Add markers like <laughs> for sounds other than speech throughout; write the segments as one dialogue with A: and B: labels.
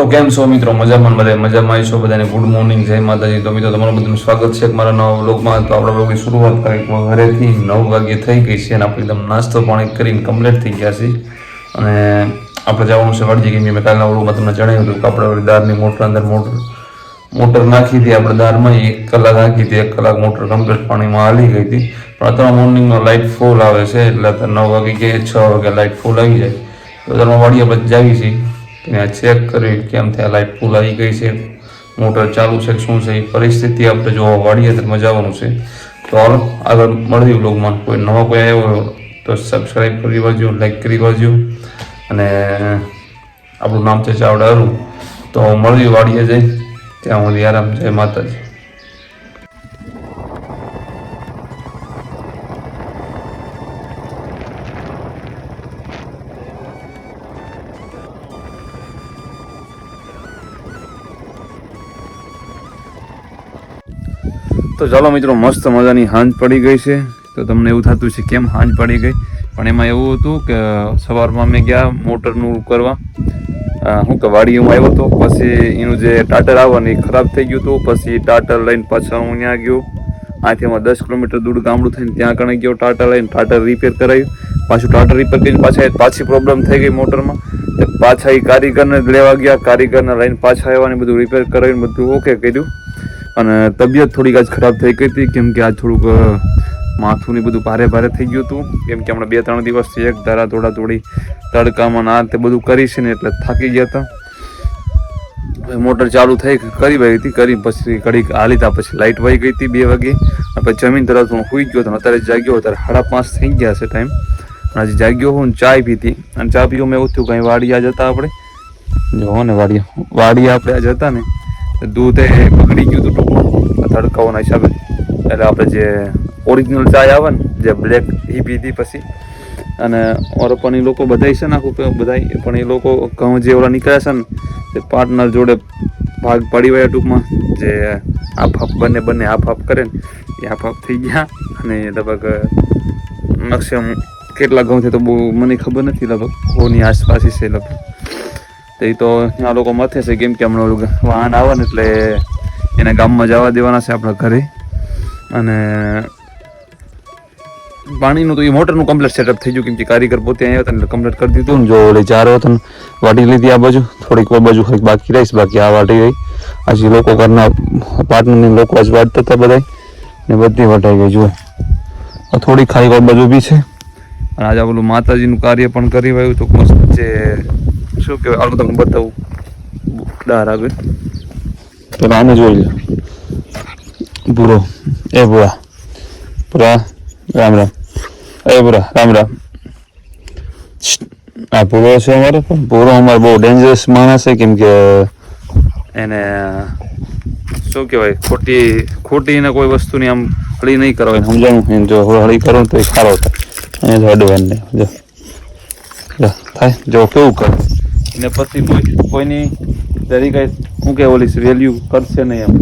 A: તો કેમ છો મિત્રો? મજામાં બધા મજામાં આવીશો બધાને ગુડ મોર્નિંગ જય માતાજી. તો મિત્રો, તમારું બધું સ્વાગત છે મારા નવા બ્લોગમાં તો આપણે બ્લોગની શરૂઆત કરી ઘરેથી નવ વાગે થઈ ગઈ છે અને આપણે એકદમ નાસ્તો પાણી કરીને કમ્પ્લીટ થઈ ગયા છે અને આપણે જવાનું છે વાડી જગ્યાએ મેં કાલના વ્લોગમાં તમને જણાવ્યું હતું કે આપણે દારની મોટર અંદર મોટર મોટર નાખી હતી આપણે દાળમાં. એક કલાક નાખી હતી, એક કલાક મોટર કમ્પ્લીટ પાણીમાં હાલી ગઈ હતી. પણ અત્યારે મોર્નિંગનો લાઇટ ફૂલ આવે છે, એટલે નવ વાગે કે છ વાગે લાઇટ ફૂલ આવી જાય. તો અત્યારમાં વાડી આપણે જાવી છીએ. ત્યાં ચેક કરી કેમ થયા લાઇટ ફૂલ આવી ગઈ છે. મોટર ચાલુ છે, શું છે, એ પરિસ્થિતિ આપણે જોવા વાડીએ તો જવાનું છે. તો હાલો, આગળ મળવી બ્લોગમાં કોઈ નવો કોઈ આવ્યો હોય તો સબસ્ક્રાઈબ કરી વાળજો લાઈક કરી વાળજો અને આપણું નામ છે ચાવડા અરુ. તો મળવી વાડીએ જઈ. ત્યાં સુધી આરામ, જય માતાજી. તો ચાલો મિત્રો, મસ્ત મજાની હાંજ પડી ગઈ છે. તો તમને એવું થતું છે કેમ હાંજ પડી ગઈ? પણ એમાં એવું હતું કે સવારમાં અમે ગયા મોટરનું કરવા. હું કે વાડી હું આવ્યો હતો. પછી એનું જે ટાટર આવવાનું એ ખરાબ થઈ ગયું હતું. પછી ટાટર લઈને પાછા હું ત્યાં ગયો. આથી અમારે દસ કિલોમીટર દૂર ગામડું થઈને ત્યાં કણે ગયો ટાટર લઈને. ટાટર રિપેર કરાવ્યું પાછું ટાટર રિપેર કરીને પાછા પાછી પ્રોબ્લેમ થઈ ગઈ મોટરમાં. પાછા એ કારીગરને લેવા ગયા. કારીગરને લઈને પાછા આવ્યા ને બધું રિપેર કરાવીને બધું ઓકે કર્યું. અને તબિયત થોડીક આજ ખરાબ થઈ ગઈ હતી, કેમ કે આજ થોડુંક માથું ને બધું ભારે ભારે થઈ ગયું હતું. કેમ કે હમણાં બે ત્રણ દિવસથી એક ધારા થોડા થોડી તડકામાં ના તે બધું કરી છે ને એટલે થાકી ગયા હતા. મોટર ચાલુ થઈ કરી વહી હતી, કરી પછી ઘડીક હાલી તા પછી લાઇટ વહી ગઈ હતી બે વાગે. પછી જમીન તરફ હું સુઈ ગયો હતો અત્યારે જાગ્યો અત્યારે સાડા પાંચ થઈ ગયા છે ટાઈમ હજી જાગ્યો હું ચાય પીતી. અને ચા પીવું મેં એવું થયું કંઈ વાડિયા જતા આપણે. જો ને વાડિયા વાડિયા આપણે આ જતા ને. દૂધ એ બગડી ગયું હતું તડકાઓના હિસાબે. એટલે આપણે જે ઓરિજિનલ ચાય આવે ને, જે બ્લેક એ પીધી પછી. અને ઓર પણ એ લોકો બધાય છે ને આખું કે બધાય, પણ એ લોકો ઘઉં જે ઓલા નીકળ્યા છે ને, તે પાર્ટનર જોડે ભાગ પડી ગયા ટૂંકમાં, જે હાફ હાફ બંને બંને હાફ હાફ કરે ને, એ હાફ હાફ થઈ ગયા. અને લગભગ મેક્સિમમ કેટલા ઘઉં છે તો બહુ મને ખબર નથી, લગભગ હોની આસપાસ છે લગભગ. તો એ તો આ લોકો મથે છે, કેમ કે હમણાં વાહન આવે ને એટલે એને ગામમાં જવા દેવાના છે આપણા ઘરે. અને પાણીનું તો એ મોટરનું કમ્પ્લેટ સેટઅપ થઈ ગયું કેમ કે કારીગર પોતે અહીંયા હતા એટલે કમ્પ્લીટ કરી દીધું. ને જો ઓલે ચાર હતો ને વાટી લીધી આ બાજુ. થોડીક બાજુ ખાલી બાકી રહીશ બાકી આ વાટી ગઈ આજે લોકો ઘરના પાર્ટનરની લોકો આજ વાટતા હતા બધા ને બધી વટાઈ ગઈ જુઓ. થોડી ખાલી બાજુ બી છે. અને આજે પેલું માતાજીનું કાર્ય પણ કરી રહ્યું તો મસ્ત જે શું કહેવાય આનું તમને બતાવું. ડાર આગળ પેલા આને જોઈ લો ભૂરો. એ ભૂરા. ભૂરા. રામ રામ. એ ભૂરા. રામ રામ. આ ભૂરો છે અમારો પણ? ભૂરો અમારો બહુ ડેન્જરસ માણસ છે, કેમ કે એને, શું કહેવાય, ખોટી ખોટી ને કોઈ વસ્તુની આમ હળી નહીં કરવાની. સમજાણું? એને જો હળી કરો તો એ સારો થાય. એને જો અડવાનું નહીં જો. થાય. જો કેવું કરે. એને પછી કોઈ કોઈની તરીકે શું કે ઓલી વેલ્યુ કરશે નહીં એમ.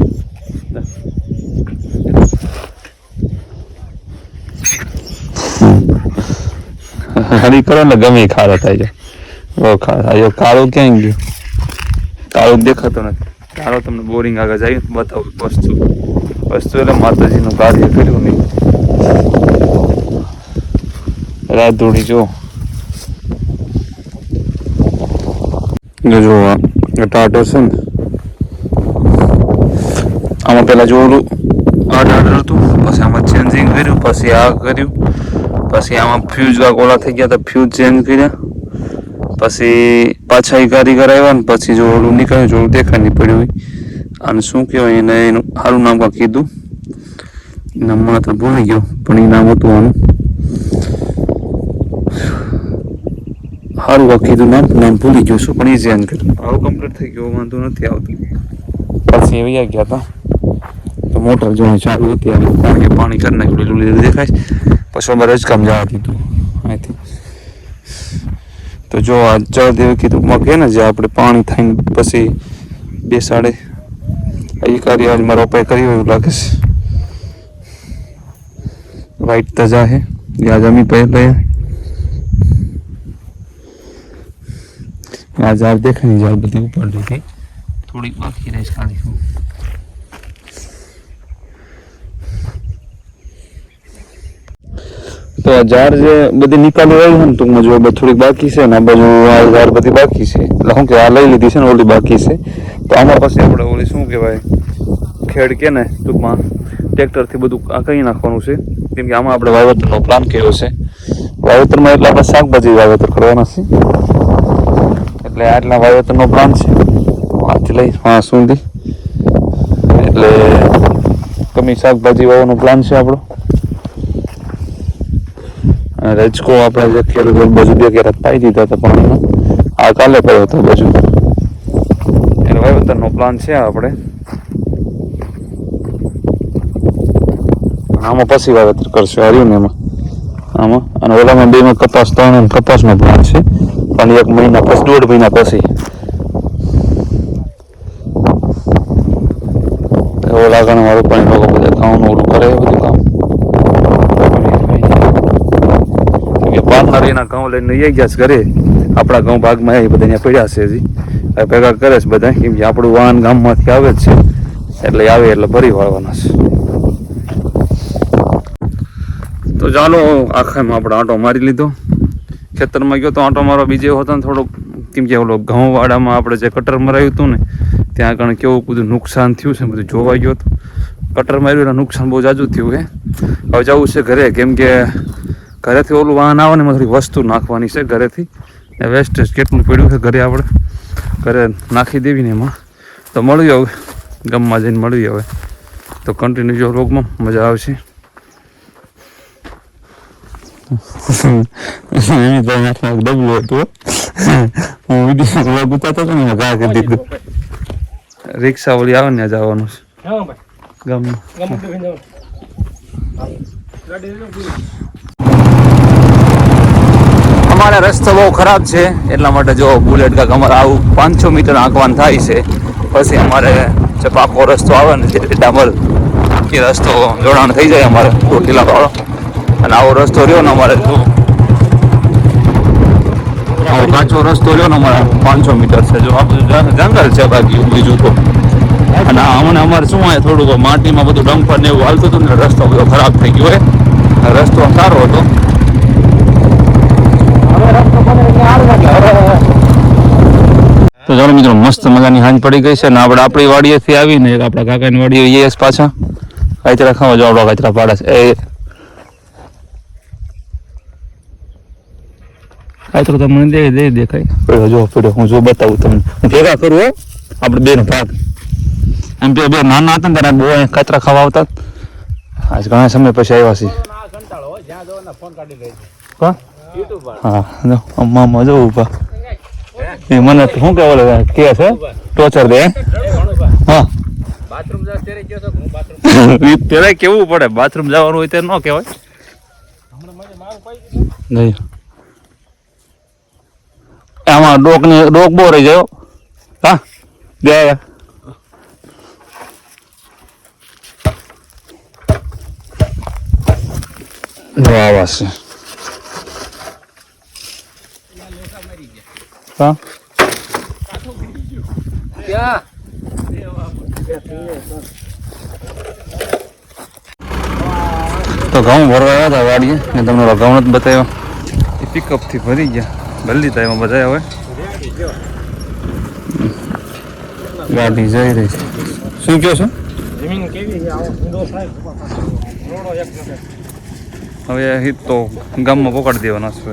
A: હરી કરો ને ગમે ખારો થાય છે બહુ ખારો કાળો ક્યાં ગયો? કાળો દેખાતો નથી. કાળો તમને બોરિંગ આગળ જાય. બતાવું વસ્તુ. વસ્તુ એટલે માતાજીનું કાર્ય કર્યું નહીં. રાત દોડી જો. જો, આ ટાટો છે ને, આમાં પેલા જોડું આ ટાટર હતું, પછી આમાં ચેન્જિંગ કર્યું, પછી આ કર્યું, પછી આમાં ફ્યુઝ ગોળા થઈ ગયા હતા ફ્યુઝ ચેન્જ કર્યા, પછી પાછા એ કારીગર આવ્યા ને, પછી જો ઓલું નીકળ્યું જોડું દેખાય નહીં પડ્યું હોય. અને શું કહેવાય, એને એનું સારું નામ કાંક કીધું? મને તો ભૂલી ગયો, પણ એ નામ હતું આનું. સારું કીધું નામ નામ ભૂલી ગયો છું પણ એ ચેન્જ કર્યું આવું કમ્પ્લીટ થઈ ગયો વાંધો નથી આવતો. પછી એવી ગયા હતા તો મોટર જો ચાલુ હતી આવી કારણ કે પાણી કરી નાખ્યું લીલું લીલું દેખાય. પછી અમારે જ કામ જવા દીધું અહીંથી. તો જો આ જળ દેવ કીધું મગે ને જે આપણે પાણી થઈને પછી બેસાડે. એ કાર્ય આજ મારો ઉપાય કર્યો એવું લાગે છે. વાઈટ તજા હે. યા જમી પહેલા આ ઝાડ દેખાય ને ઝાડ બધી ઉપર દીધી થોડીક બાકી રહીશ કાઢીશું તો આ ઝાડ જે બધી નિકાલી રહી છે ને ટૂંકમાં જો બધી થોડીક બાકી છે ને આ બાજુ આ ઝાડ બધી બાકી છે. એટલે શું કે આ લઈ લીધી છે ને ઓલી બાકી છે. તો આમાં પછી આપણે ઓલી શું કહેવાય ખેડ કે ને ટૂંકમાં ટ્રેક્ટરથી બધું આ કરી નાખવાનું છે. કેમ કે આમાં આપણે વાવેતરનો પ્લાન કર્યો છે. વાવેતરમાં એટલે આપણે શાકભાજી વાવેતર કરવાના છે. એટલે આટલા વાવેતરનો પ્લાન છે. આથી લઈ હા સુધી. એટલે કમી શાકભાજી વાવવાનો પ્લાન છે આપણો. અને રજકો આપણે જે ખેડૂતો બાજુ બે કેરાત પાઈ દીધા હતા પાણીમાં. આ કાલે પડ્યો હતો બાજુ. એટલે વાવેતરનો પ્લાન છે આપણે. આમાં પછી વાવેતર કરશે. હર્યું ને એમાં. આમાં. અને ઓલામાં બેમાં કપાસ ત્રણ અને કપાસનો પ્લાન છે. પણ એક મહિના પછી, દોઢ મહિના પછી. ઓલા ગણવાળું પણ લોકો બધા ઘઉંનું ઓલું કરે બધું કામ. લઈને લઈ ગયા છે આપણા ઘઉં ભાગમાં એ બધા પડ્યા છે હજી. ભેગા કરે છે બધા. કેમ કે આપણું વાહન ગામમાંથી આવે જ છે. એટલે આવે એટલે ભરી વાળવાના છે. તો ચાલો આખામાં આપણે આંટો મારી લીધો. ખેતરમાં ગયો તો આંટો મારો બીજે હતો ને થોડોક, કેમ કે ઓલો ઘઉંવાડામાં આપણે જે કટર મરાયું હતું ને, ત્યાં આગળ કેવું બધું નુકસાન થયું છે બધું જોવા ગયો હતો કટર માર્યું એટલે નુકસાન બહુ જાજુ થયું હે. હવે જવું છે ઘરે, કેમ કે ઘરેથી ઓલું વાહન આવે ને એમાં થોડી વસ્તુ નાખવાની છે ઘરેથી. ને વેસ્ટેજ કેટલું પડ્યું છે ઘરે આપણે. ઘરે નાખી દેવી ને એમાં. તો મળ્યું હવે ગમમાં જઈને મળ્યું હવે. તો કન્ટિન્યુ જો રોગમાં મજા આવશે. <laughs> એમ તો નાખમાં ડબલું હતું હું વીડિયો વ્લોગ ઉતારતો હતો ને ઘા કરી દીધું રિક્ષા ઓલી આવે ને જવાનું છે ગામમાં. અમારે રસ્તો બહુ ખરાબ છે એટલા માટે જો બુલેટ કાંક અમારે આવું પાંચસો મીટર આંકવાન થાય છે પછી અમારે જે પાકો રસ્તો આવે ને જે ડામર એ રસ્તો જોડાણ થઈ જાય અમારે. ચોટીલા વાળો. અને આવો રસ્તો રહ્યો ને અમારે જો આવો કાચો રસ્તો રહ્યો ને અમારે. પાંચસો મીટર છે. જો જંગલ છે બાકી બીજું તો. અને અમને અમારે શું હોય થોડુંક માટીમાં બધું ડમ્પર ને એવું હાલતું હતું ને રસ્તો બધો ખરાબ થઈ ગયો હોય. રસ્તો સારો હતો. તો ચાલો મિત્રો મસ્ત મજાની હાંજ પડી ગઈ છે ને આપણે આપણી વાડીએથી આવીને આપણા કાકાની વાડીએ યસ પાછા. કાચરા ખાવા જો આપણા કાચરા પાડે છે. એ કાચરો તમને દે દે, દેખાય. જો પડ્યો હું જો બતાવું તમને. હું ભેગા કરું, હો. આપણે બેનો ભાગ. એમ બે બે નાના હતા ને ત્યારે બહુ કાચરા ખાવા આવતા આજ ઘણા સમય પછી આવ્યા છે હા હા જો ઊભા એ મને શું કે ઓલે કે છે? ટોચર દે, હે?
B: ત્યારે
A: કેવું પડે? બાથરૂમ જવાનું હોય ત્યારે ન કહેવાય. નહીં. આમાં ડોક ને ડોક બહુ રહી જાય હો. હા બે જો આવા છે હા
B: ક્યાં
A: તો ઘઉં ભરવા આવ્યા હતા વાડીએ ને તમને ઓલા ઘઉં જ બતાવ્યો એ પિકઅપથી ભરી ગયા ભરી લીધા એમાં બધા હવે ગાડી જઈ રહી છે. શું કહો છો?
B: જમીન કેવી છે? આવો ઊંડો રોડો એક
A: હવે હિત તો ગામમાં પકડી દેવાના છે.